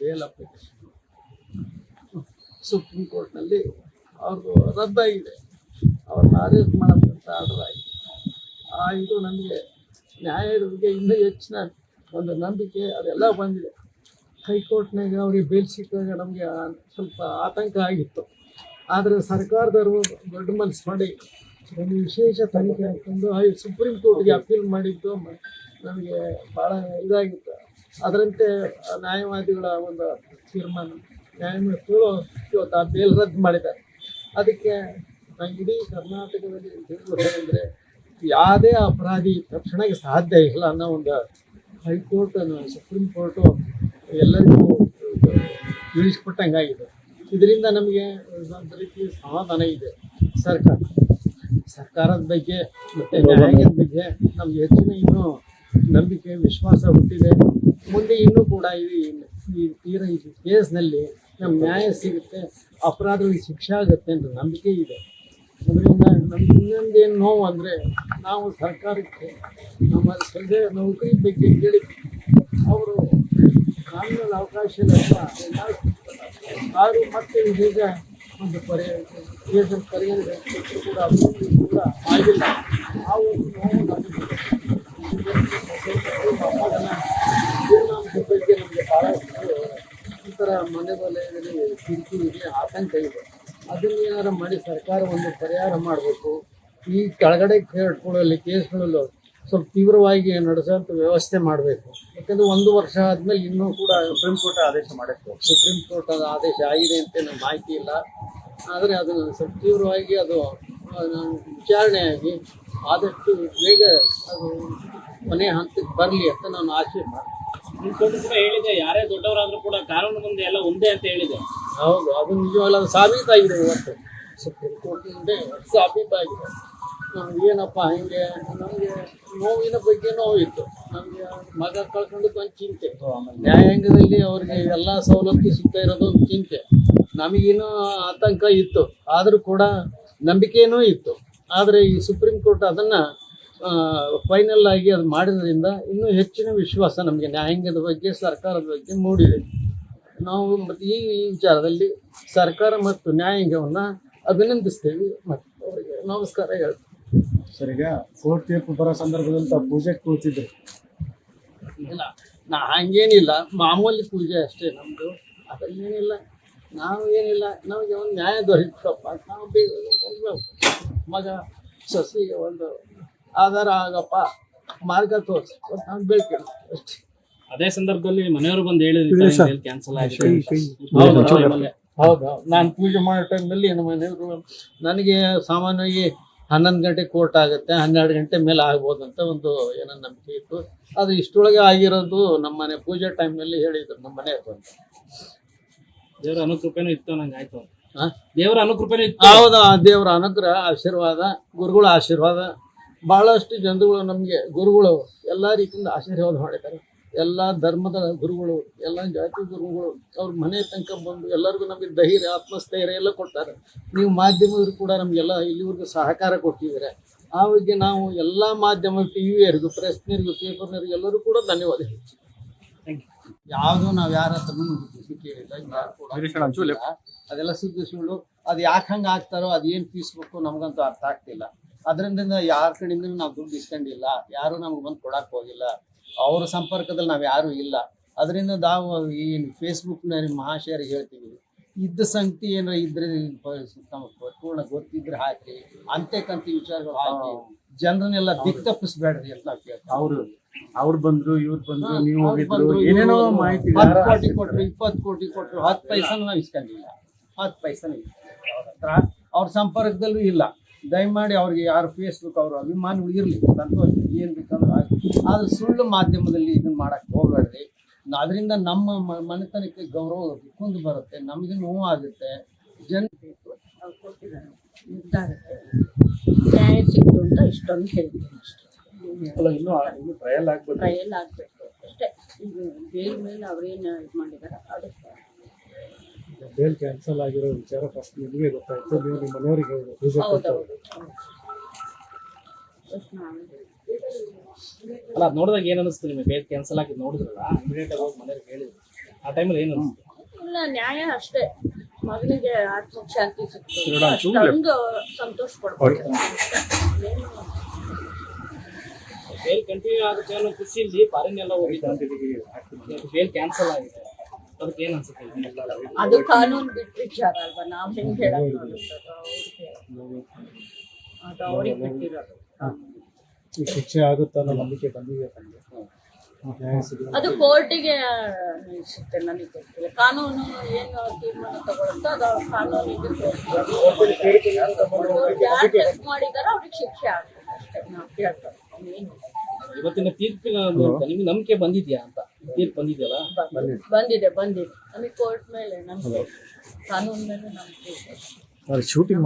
Bale application supreme ಕೋರ್ಟ್ನಲ್ಲಿ ಅವ್ರದ್ದು ರದ್ದಾಗಿದೆ. ಅವ್ರನ್ನ ಅರೆಸ್ಟ್ ಮಾಡೋದಂತ ಆರ್ಡರ್ ಆಗಿದೆ. ಆ ಇದು ನಮಗೆ ನ್ಯಾಯದ ಬಗ್ಗೆ ಇನ್ನೂ ಹೆಚ್ಚಿನ ಒಂದು ನಂಬಿಕೆ ಅದೆಲ್ಲ ಬಂದಿದೆ. ಹೈಕೋರ್ಟ್ನಾಗ ಅವ್ರಿಗೆ ಬೇಲ್ ಸಿಕ್ಕಾಗ ನಮಗೆ ಸ್ವಲ್ಪ ಆತಂಕ ಆಗಿತ್ತು. ಆದರೆ ಸರ್ಕಾರದವರು ದೊಡ್ಡ ಮನಸ್ಸು ಮಾಡಿ ಒಂದು ವಿಶೇಷ ತನಿಖೆ ಅಂತಂದು ಸುಪ್ರೀಂ ಕೋರ್ಟ್ಗೆ ಅಪೀಲ್ ಮಾಡಿದ್ದು ನಮಗೆ ಭಾಳ ಇದಾಗಿತ್ತು. ಅದರಂತೆ ನ್ಯಾಯವಾದಿಗಳ ಒಂದು ತೀರ್ಮಾನ, ನ್ಯಾಯಮೂರ್ತಿಗಳು ಇವತ್ತು ಆ ಬೇಲ್ ರದ್ದು ಮಾಡಿದ್ದಾರೆ. ಅದಕ್ಕೆ ಇಡೀ ಕರ್ನಾಟಕದಲ್ಲಿ ಅಂದರೆ ಯಾವುದೇ ಅಪರಾಧಿ ತಕ್ಷಣಕ್ಕೆ ಸಾಧ್ಯ ಇಲ್ಲ ಅನ್ನೋ ಒಂದು ಹೈಕೋರ್ಟ್ ಸುಪ್ರೀಂ ಕೋರ್ಟು ಎಲ್ಲರಿಗೂ ತಿಳಿಸ್ಕೊಟ್ಟಂಗಾಗಿದೆ. ಇದರಿಂದ ನಮಗೆ ಒಂದು ರೀತಿ ಸಮಾಧಾನ ಇದೆ ಸರ್ಕಾರ. ಸರ್ಕಾರದ ಬಗ್ಗೆ ಮತ್ತು ನ್ಯಾಯದ ಬಗ್ಗೆ ನಮ್ಗೆ ಹೆಚ್ಚಿನ ಇನ್ನೂ ನಂಬಿಕೆ, ವಿಶ್ವಾಸ ಹುಟ್ಟಿದೆ. ಮುಂದೆ ಇನ್ನೂ ಕೂಡ ಈ ಈ ತೀರ ಈ ಕೇಸ್ನಲ್ಲಿ ನಮ್ಮ ನ್ಯಾಯ ಸಿಗುತ್ತೆ ಅಪರಾಧಗಳಿಗೆ ಶಿಕ್ಷೆ ಆಗುತ್ತೆ ಅಂತ ನಂಬಿಕೆ ಇದೆ. ಅದರಿಂದ ನಮ್ಗೆ ಇನ್ನೊಂದೇನು ನೋವು ಅಂದರೆ ನಾವು ಸರ್ಕಾರಕ್ಕೆ ನಮ್ಮ ಸಂಜೆ ನೌಕರಿ ಬಗ್ಗೆ ಕೇಳಿ ಅವರು ಕಾನೂನಲ್ಲಿ ಅವಕಾಶ ಆದರೂ ಮತ್ತೆ ಇದೀಗ ಒಂದು ಪರಿಹಾರ ಕೇಸನ್ನು ಪರಿಹಾರ ಕೂಡ ಅಭಿವೃದ್ಧಿ ಕೂಡ ಆಗಿಲ್ಲ. ಆ ಒಂದು ನೋವು ನಮಗೆ ಸಮಾಧಾನ ಜೀವನಾಂಶದ ಬಗ್ಗೆ ನಮಗೆ ಭಾಳಷ್ಟು ಮನೆ ವಲಯದಲ್ಲಿ ಕಿರಿಕಿರಿ ಇದೆ ಆತಂಕ ಇದೆ ಅದನ್ನ ಏನಾರು ಮಾಡಿ ಸರ್ಕಾರ ಒಂದು ಪರಿಹಾರ ಮಾಡಬೇಕು? ಈ ಕೆಳಗಡೆ ಕೇಳ್ಕೊಳ್ಳಲ್ಲಿ ಕೇಸ್ಗಳಲ್ಲೂ ಸ್ವಲ್ಪ ತೀವ್ರವಾಗಿ ನಡೆಸೋಂಥ ವ್ಯವಸ್ಥೆ ಮಾಡಬೇಕು. ಯಾಕಂದರೆ ಒಂದು ವರ್ಷ ಆದಮೇಲೆ ಇನ್ನೂ ಕೂಡ ಸುಪ್ರೀಂ ಕೋರ್ಟ್ ಆದೇಶ ಮಾಡಿತ್ತು ಸುಪ್ರೀಂ ಕೋರ್ಟ್ ಅದು ಆದೇಶ ಆಗಿದೆ ಅಂತ ನನಗೆ ಮಾಹಿತಿ ಇಲ್ಲ. ಆದರೆ ಅದನ್ನು ಸ್ವಲ್ಪ ತೀವ್ರವಾಗಿ ಅದು ವಿಚಾರಣೆಯಾಗಿ ಆದಷ್ಟು ಬೇಗ ಅದು ಕೊನೆ ಹಂತಕ್ಕೆ ಬರಲಿ ಅಂತ ನಾನು ಆಶೆ ಮಾಡ್ತೀನಿ. ನಿಮ್ ಕೂಡ ಹೇಳಿದೆ, ಯಾರೇ ದೊಡ್ಡವರಾದ್ರೂ ಕೂಡ ಕಾನೂನು ಮುಂದೆ ಎಲ್ಲ ಒಂದೇ ಅಂತ ಹೇಳಿದೆ. ಹೌದು, ಅದು ನಿಜವಲ್ಲ, ಅದು ಸಾಬೀತಾಗಿದೆ ಇವತ್ತು. ಸುಪ್ರೀಂ ಕೋರ್ಟ್ ಮುಂದೆ ಸಾಬೀತಾಗಿದೆ. ನಾವು ಏನಪ್ಪ ಹಂಗೆ, ನಮಗೆ ನೋವಿನ ಬಗ್ಗೆ ನೋವಿತ್ತು. ನಮಗೆ ಮಗ ಕಳ್ಕೊಂಡಿದ್ದು ಒಂದು ಚಿಂತೆ. ನ್ಯಾಯಾಂಗದಲ್ಲಿ ಅವ್ರಿಗೆ ಎಲ್ಲ ಸವಲತ್ತು ಸಿಗ್ತಾ ಇರೋದು ಚಿಂತೆ. ನಮಗೇನು ಆತಂಕ ಇತ್ತು. ಆದರೂ ಕೂಡ ನಂಬಿಕೆನೂ ಇತ್ತು. ಆದರೆ ಈ ಸುಪ್ರೀಂ ಕೋರ್ಟ್ ಅದನ್ನು ಫೈನಲ್ ಆಗಿ ಅದು ಮಾಡಿದ್ರಿಂದ ಇನ್ನೂ ಹೆಚ್ಚಿನ ವಿಶ್ವಾಸ ನಮಗೆ ನ್ಯಾಯಾಂಗದ ಬಗ್ಗೆ ಸರ್ಕಾರದ ಬಗ್ಗೆ ಮೂಡಿದೆ. ನಾವು ಮತ್ತು ಈ ಈ ವಿಚಾರದಲ್ಲಿ ಸರ್ಕಾರ ಮತ್ತು ನ್ಯಾಯಾಂಗವನ್ನು ಅಭಿನಂದಿಸ್ತೇವೆ ಮತ್ತು ಅವರಿಗೆ ನಮಸ್ಕಾರ ಹೇಳ್ತೇವೆ. ಸರ್ ಈಗ ಕೋರ್ಟ್ ತೀರ್ಪು ಬರೋ ಸಂದರ್ಭದಲ್ಲಿ ತಾವು ಪೂಜೆ ಕೂತಿದ್ರು. ಇಲ್ಲ ನಾ ಹಂಗೇನಿಲ್ಲ. ಮಾಮೂಲಿ ಪೂಜೆ ಅಷ್ಟೇ ನಮ್ಮದು ಅದರಲ್ಲಿ ಏನಿಲ್ಲ ನಾವು ಏನಿಲ್ಲ ನಮಗೆ ಒಂದು ನ್ಯಾಯ ದೊರೆಯುತ್ತಪ್ಪ ನಾವು ಬೇಗ. ಮಗ ಸಸಿಗೆ ಒಂದು ಆಧಾರ ಆಗಪ್ಪ. ಮಾರ್ಗ ತೋರಿಸಿ. ನಾನು ಅಷ್ಟೇ. ಅದೇ ಸಂದರ್ಭದಲ್ಲಿ ಮನೆಯವರು ಬಂದು ಹೇಳಿದ್ರು ಕ್ಯಾನ್ಸಲ್ ಆಗಿದೆ ಹೌದು ನಾನು ಪೂಜೆ ಮಾಡೋ ಟೈಮ್ನಲ್ಲಿ ನಮ್ಮ ಮನೆಯವರು ನನಗೆ ಸಾಮಾನ್ಯವಾಗಿ ಹನ್ನೊಂದು ಗಂಟೆ ಕೋರ್ಟ್ ಆಗುತ್ತೆ ಹನ್ನೆರಡು ಗಂಟೆ ಮೇಲೆ ಆಗ್ಬೋದು ಅಂತ ಒಂದು ಏನೋ ನಂಬಿಕೆ ಇತ್ತು. ಅದು ಇಷ್ಟೊಳಗೆ ಆಗಿರೋದು ನಮ್ಮ ಮನೆ ಪೂಜೆ ಟೈಮ್ನಲ್ಲಿ ಹೇಳಿದ್ರು ನಮ್ಮ ಮನೆ ಅಂತ. ದೇವರ ಅನುಕೃಪೆನೂ ಇತ್ತು ನಂಗೆ ಆಯ್ತು ಹಾ? ದೇವರ ಅನುಕೃಪೆನೂ ಇತ್ತು. ಹೌದಾ ದೇವರ ಅನುಗ್ರಹ ಆಶೀರ್ವಾದ ಗುರುಗಳ ಆಶೀರ್ವಾದ. ಬಹಳಷ್ಟು ಜನಗಳು ನಮಗೆ ಗುರುಗಳು ಎಲ್ಲ ರೀತಿಯಿಂದ ಆಶೀರ್ವಾದ ಮಾಡಿದ್ದಾರೆ. ಎಲ್ಲ ಧರ್ಮದ ಗುರುಗಳು ಎಲ್ಲ ಜಾತಿ ಗುರುಗಳು ಅವ್ರ ಮನೆ ತನಕ ಬಂದು ಎಲ್ಲರಿಗೂ ನಮಗೆ ಧೈರ್ಯ ಆತ್ಮಸ್ಥೈರ್ಯ ಎಲ್ಲ ಕೊಡ್ತಾರೆ. ನೀವು ಮಾಧ್ಯಮದವರು ಕೂಡ ನಮಗೆಲ್ಲ ಇಲ್ಲಿವರೆಗೂ ಸಹಕಾರ ಕೊಟ್ಟಿದ್ದೀರಾ. ಆ ಬಗ್ಗೆ ನಾವು ಎಲ್ಲ ಮಾಧ್ಯಮ ಟಿ ವಿಯರಿಗೂ ಪ್ರೆಸ್ನರಿಗೂ ಪೇಪರ್ನರಿಗೂ ಎಲ್ಲರೂ ಕೂಡ ಧನ್ಯವಾದ ಯಾವುದು ನಾವು ಯಾರ ಹತ್ರನೂ ಕೇಳಿಲ್ಲ. ಅದೆಲ್ಲ ಸುದ್ದಿ ಸುಳ್ಳು. ಅದು ಯಾಕೆ ಹಂಗೆ ಆಗ್ತಾರೋ ಅದು ಏನು ಪೀಸ್ಬೇಕು ನಮಗಂತೂ ಅರ್ಥ ಆಗ್ತಿಲ್ಲ. ಅದರಿಂದ ಯಾರ ಕಡೆಯಿಂದ ನಾವು ದುಡ್ಡು ಇಸ್ಕೊಂಡಿಲ್ಲ. ಯಾರು ನಮ್ಗೆ ಬಂದು ಕೊಡಕ್ಕೆ ಹೋಗಿಲ್ಲ. ಅವ್ರ ಸಂಪರ್ಕದಲ್ಲಿ ನಾವು ಯಾರು ಇಲ್ಲ. ಅದರಿಂದ ನಾವು ಈ ಫೇಸ್ಬುಕ್ನ ಮಹಾಶಯರಿಗೆ ಹೇಳ್ತೀವಿ ಇದ್ದ ಸಂಗತಿ ಏನಾರ ಇದ್ರೆ ಪೂರ್ಣ ಗೊತ್ತಿದ್ರೆ ಹಾಕಿ ಅಂತೆಕಂತಿ ವಿಚಾರಗಳು ಹಾಕಿ ಜನರನ್ನೆಲ್ಲ ದಿಕ್ ತಪ್ಪಿಸ್ಬೇಡ್ರಿ ಅಂತ ನಾವು ಕೇಳ್ತೀವಿ. ಅವ್ರು ಅವ್ರು ಬಂದ್ರು ಇವ್ರು ಬಂದ್ರು ನೀವು ಹೋಗಿದ್ರು ಏನೇನೋ ಮಾಹಿತಿ ಹತ್ತು ಕೋಟಿ ಕೊಟ್ರು ಇಪ್ಪತ್ತು ಕೋಟಿ ಕೊಟ್ರು ಹತ್ತು ಪೈಸನ ನಾವು ಇಸ್ಕೊಂಡಿಲ್ಲ. ಹತ್ತು ಪೈಸನ ಇಲ್ಲ ಅವ್ರ ಹತ್ರ ಅವ್ರ ಸಂಪರ್ಕದಲ್ಲೂ ಇಲ್ಲ. ದಯಮಾಡಿ ಅವ್ರಿಗೆ ಯಾರು ಫೇಸ್ಬುಕ್ ಅವರು ಅಭಿಮಾನಿಗಳು ಇರಲಿ ಸಂತೋಷ ಏನು ಬೇಕಂದ್ರೆ ಆಗ್ಲಿ. ಆದ್ರೆ ಸುಳ್ಳು ಮಾಧ್ಯಮದಲ್ಲಿ ಇದನ್ನ ಮಾಡಕ್ಕೆ ಹೋಗಬೇಡ್ರಿ. ಅದರಿಂದ ನಮ್ಮ ಮನೆತನಕ್ಕೆ ಗೌರವ ಕುಂದು ಬರುತ್ತೆ ನಮಗೆ ನೋವಾಗುತ್ತೆ ಜನ ನ್ಯಾಯ ಸಿಕ್ತು ಅಂತ ಇಷ್ಟೊಂದು ಹೇಳ್ತೀನಿ ಅಷ್ಟೇ. ಅಲ್ಲ ಇನ್ನು ಇನ್ನು ಟ್ರಯಲ್ ಆಗ್ಬೇಕು. ಟ್ರಯಲ್ ಆಗಬೇಕು. ಅಷ್ಟೇ. ಈಗ ಬೇರೆ ಮೇಲೆ ಅವ್ರೇನು ಇದು ಮಾಡಿದ್ದಾರೆ ಅದಕ್ಕೆ ಬೇಲ್ ಕ್ಯಾನ್ಸಲ್ ಆಗಿರೋ ವಿಚಾರ ಫಸ್ಟ್ ನಿಮಗೆ ಗೊತ್ತಾಯ್ತು. ನೀವು ನಿಮ್ಮ ಮನೆಯವರಿಗೆ ಅಲ್ಲ ಅದ್ ನೋಡಿದಾಗ ಏನ್ ಅನಿಸ್ತು ನಿಮಗೆ? ಬೇಲ್ ಕ್ಯಾನ್ಸಲ್ ಆಗಿ ನೋಡಿದ್ರಲ್ಲ ಇಮಿಡಿಯೇಟ್ ಆಗಿ ಮನೆಯವ್ರಿಗೆ ಹೇಳಿದ್ರು. ಆ ಟೈಮಲ್ಲಿ ಏನು ಅನಿಸ್ತು? ಇಲ್ಲ ನ್ಯಾಯ ಅಷ್ಟೇ. ಮಗನಿಗೆ ಆತ್ಮಕ್ಷಾಂತಿ ಸಿಕ್ತು. ಸಂತೋಷ ಪಡ್ಬೇಕು ಬೇಲ್ ಕಂಟಿನ್ಯೂ ಆಗುತ್ತೆ ಅನ್ನೋ ಖುಷಿಯಲ್ಲಿ ಫಾರಿನ್ ಎಲ್ಲ ಹೋಗಿದ್ದಾರೆ ಬೇಲ್ ಕ್ಯಾನ್ಸಲ್ ಆಗಿದೆ. ಅದಕ್ಕೆ ಏನ್ ಅನ್ಸುತ್ತೆ? ಅದು ಕಾನೂನು ಬಿಟ್ಟು ವಿಚಾರ ಅಲ್ವಾ? ನಾವ್ ಹೆಂಗ್ ಹೇಳಕ್ ಆಗುತ್ತೆ ಅದು ಅವ್ರಿಗೆ. ಬಿಟ್ಟಿರೋದು. ಈ ಶಿಕ್ಷೆ ಆಗುತ್ತ ಅನ್ನೋ ನಂಬಿಕೆ ಬಂದಿದೆ ತಂದೆ ಅದು ಕೋರ್ಟಿಗೆ ಅನಿಸುತ್ತೆ ನನಗೆ ಗೊತ್ತಿಲ್ಲ. ಕಾನೂನು ಏನು ತೀರ್ಮಾನ ತಗೊಳುತ್ತೋ ಅದು ಕಾನೂನಿಗೆ ಯಾರು ಟೆಸ್ಟ್ ಮಾಡಿದಾರೋ ಅವ್ರಿಗೆ ಶಿಕ್ಷೆ ಆಗ್ತದೆ ಅಷ್ಟೇ. ನಾವು ಕೇಳ್ತಾರೆ ಇವತ್ತಿನ ತೀರ್ಪಿನ ನಿಮ್ಗೆ ನಂಬಿಕೆ ಬಂದಿದ್ಯಾ ಅಂತ? ತೀರ್ಪು ಬಂದಿದೆಯಲ್ಲ? ಬಂದಿದೆ. ಬಂದಿದೆ ಬಂದಿದೆ. ನಮಗೆ ಕೋರ್ಟ್ ಮೇಲೆ ನಮ್ಗೆ ಕಾನೂನು ಮೇಲೆ ನಮ್ಗೆ ಶೂಟಿಂಗ್